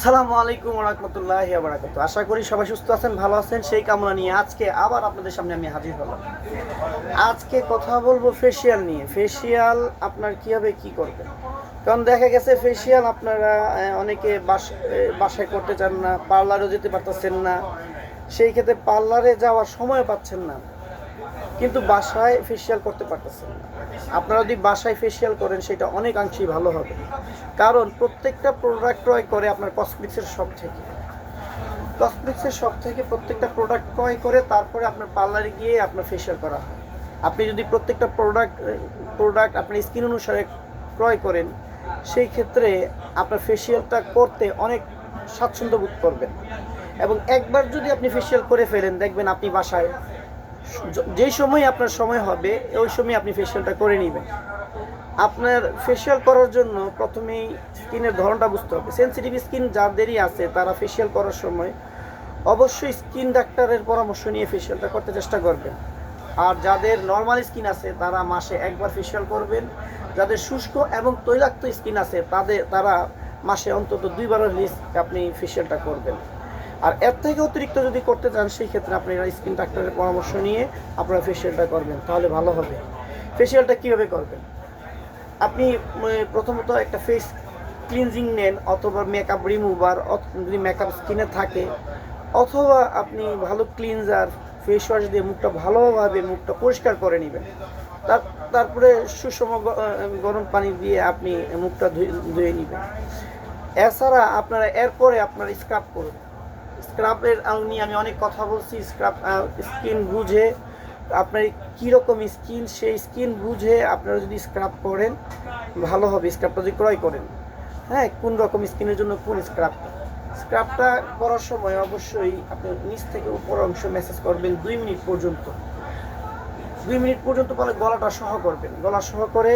সালামু আলাইকুম রহমতুল্লাহ বারাকাতু আশা করি সবাই সুস্থ আছেন, ভালো আছেন, সেই কামনা নিয়ে আজকে আবার আপনাদের সামনে আমি হাজির হলাম। আজকে কথা বলব ফেসিয়াল নিয়ে। ফেসিয়াল আপনার কীভাবে কি করবেন? কারণ দেখা গেছে ফেসিয়াল আপনারা অনেকে বাস বাসায় করতে চান না পার্লারও যেতে পারতেছেন না, সেই ক্ষেত্রে পার্লারে যাওয়ার সময় পাচ্ছেন না। কিন্তু বাসায় ফেসিয়াল করতে পারতেছেন আপনারা যদি বাসায় ফেসিয়াল করেন, সেটা অনেক অনেকাংশেই ভালো হবে। কারণ প্রত্যেকটা প্রোডাক্ট ক্রয় করে আপনার কসমেটিক্সের শপ থেকে। কসমেটিক্সের শপ থেকে প্রত্যেকটা প্রোডাক্ট ক্রয় করে, তারপরে আপনার পার্লারে গিয়ে আপনার ফেসিয়াল করা হয়। আপনি যদি প্রত্যেকটা প্রোডাক্ট প্রোডাক্ট আপনার স্কিন অনুসারে ক্রয় করেন, সেই ক্ষেত্রে আপনার ফেসিয়ালটা করতে অনেক স্বাচ্ছন্দ্য বোধ করবেন। এবং একবার যদি আপনি ফেসিয়াল করে ফেলেন, দেখবেন আপনি বাসায় য- সময় আপনার সময় হবে, ওই সময় আপনি ফেসিয়ালটা করে নেবেন। আপনার ফেসিয়াল করার জন্য প্রথমেই স্কিনের ধরনটা বুঝতে হবে। সেনসিটিভ স্কিন যাদেরই আছে, তারা ফেসিয়াল করার সময় অবশ্যই স্কিন ডাক্তারের পরামর্শ নিয়ে ফেসিয়ালটা করতে চেষ্টা করবেন। আর যাদের নর্মাল স্কিন আছে, তারা মাসে একবার ফেসিয়াল করবেন। যাদের শুষ্ক এবং তৈলাক্ত স্কিন আছে, তাদের, তারা মাসে অন্তত দুইবার লিস্ট আপনি ফেসিয়ালটা করবেন। আর এর থেকে অতিরিক্ত যদি করতে চান, সেই ক্ষেত্রে আপনারা স্কিন ডাক্তারের পরামর্শ নিয়ে আপনারা ফেসিয়ালটা করবেন, তাহলে ভালো হবে। ফেসিয়ালটা কীভাবে করবেন? আপনি প্রথমত একটা ফেস ক্লিনজিং নেন, অথবা মেকআপ রিমুভার যদি মেকআপ স্কিনে থাকে, অথবা আপনি ভালো ক্লিনজার ফেস ওয়াশ দিয়ে মুখটা ভালোভাবে মুখটা পরিষ্কার করে নেবেন। তার, তারপরে সুষম গরম পানি দিয়ে আপনি মুখটা ধুয়ে ধুয়ে নেবেন। এছাড়া আপনারা এরপরে আপনারা স্ক্রাব করুন। স্ক্রাবের নিয়ে আমি অনেক কথা বলছি স্ক্রাব স্কিন বুঝে আপনার কীরকম স্কিন, সেই স্কিন বুঝে আপনারা যদি স্ক্রাব করেন, ভালো হবে। স্ক্রাবটা যদি ক্রয় করেন হ্যাঁ কোন রকম স্কিনের জন্য কোন স্ক্রাব স্ক্রাবটা করার সময় অবশ্যই আপনি নিচ থেকে উপর অংশ মেসেজ করবেন দুই মিনিট পর্যন্ত। দুই মিনিট পর্যন্ত পরে গলাটা সহ করবেন। গলা সহ করে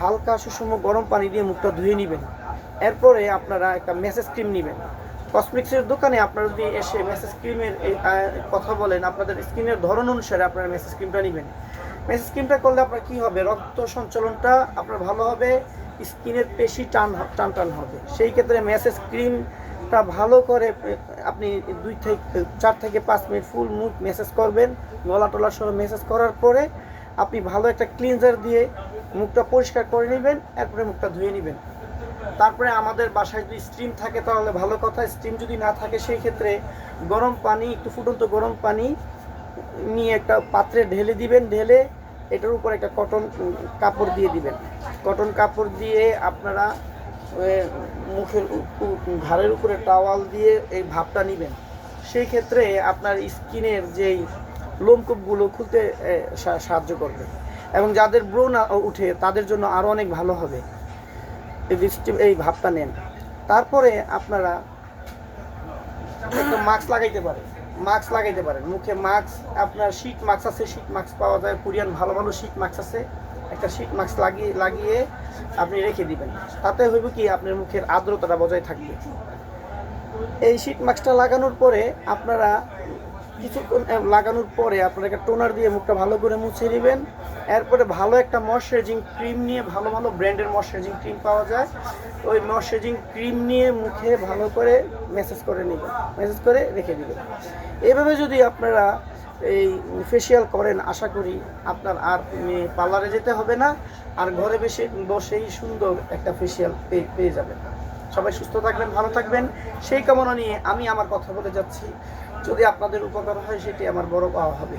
হালকা সুষম গরম পানি দিয়ে মুখটা ধুয়ে নেবেন। এরপরে আপনারা একটা মেসেজ ক্রিম নেবেন। কসমেটিক্সের দোকানে আপনারা যদি এসে মেসেজ ক্রিমের কথা বলেন, আপনাদের স্কিনের ধরন অনুসারে আপনারা মেসেজ ক্রিমটা নেবেন। মেসেজ ক্রিমটা করলে আপনার কি হবে? রক্ত সঞ্চালনটা আপনার ভালো হবে, স্কিনের পেশি টান টান টান হবে। সেই ক্ষেত্রে মেসেজ ক্রিমটা ভালো করে আপনি দুই থেকে, চার থেকে পাঁচ মিনিট ফুল মুখ মেসেজ করবেন গলা টলা সহ মেসেজ করার পরে আপনি ভালো একটা ক্লিনজার দিয়ে মুখটা পরিষ্কার করে নেবেন, এরপরে মুখটা ধুয়ে নেবেন। তারপরে আমাদের বাসায় যদি স্টিম থাকে তাহলে ভালো কথা স্টিম যদি না থাকে সেই ক্ষেত্রে গরম পানি, একটু ফুটন্ত গরম পানি নিয়ে একটা পাত্রে ঢেলে দিবেন, ঢেলে এটার উপর একটা কটন কাপড় দিয়ে দিবেন। কটন কাপড় দিয়ে আপনারা মুখের ঘাড়ের উপরে টাওয়াল দিয়ে এই ভাবটা নেবেন। সেই ক্ষেত্রে আপনার স্কিনের যেই লোমকূপগুলো খুলতে সাহায্য করবে। এবং যাদের ব্রণ উঠে তাদের জন্য আরও অনেক ভালো হবে। এই দৃষ্টি- এই ভাবটা নেন। তারপরে আপনারা মাস্ক লাগাইতে পারেন। মাস্ক লাগাইতে পারেন। মুখে মাস্ক আপনার শীত মাস্ক আছে শীত মাস্ক পাওয়া যায়। কোরিয়ান ভালো ভালো শীত মাস্ক আছে। একটা শীত মাস্ক লাগিয়ে লাগিয়ে আপনি রেখে দিবেন। তাতে হইব কি, আপনার মুখের আর্দ্রতাটা বজায় থাকবে। এই শীত মাস্কটা লাগানোর পরে আপনারা কিছুক্ষণ লাগানোর পরে আপনারা একটা টোনার দিয়ে মুখটা ভালো করে মুছে নেবেন এরপরে ভালো একটা ময়শ্চারাইজিং ক্রিম নিয়ে ভালো ভালো ব্র্যান্ডের ময়শ্চারাইজিং ক্রিম পাওয়া যায়। ওই ময়শ্চারাইজিং ক্রিম নিয়ে মুখে ভালো করে মেসেজ করে নেবেন মেসেজ করে রেখে দিবেন এভাবে যদি আপনারা এই ফেসিয়াল করেন, আশা করি আপনার আর পার্লারে যেতে হবে না। আর ঘরে বসে, বসেই সুন্দর একটা ফেসিয়াল পেয়ে পেয়ে যাবেন। সবাই সুস্থ থাকবেন, ভালো থাকবেন। সেই কামনা নিয়ে আমি আমার কথা বলে যাচ্ছি। যদি আপনাদের উপকার হয়, সেটি আমার বড় পাওয়া হবে।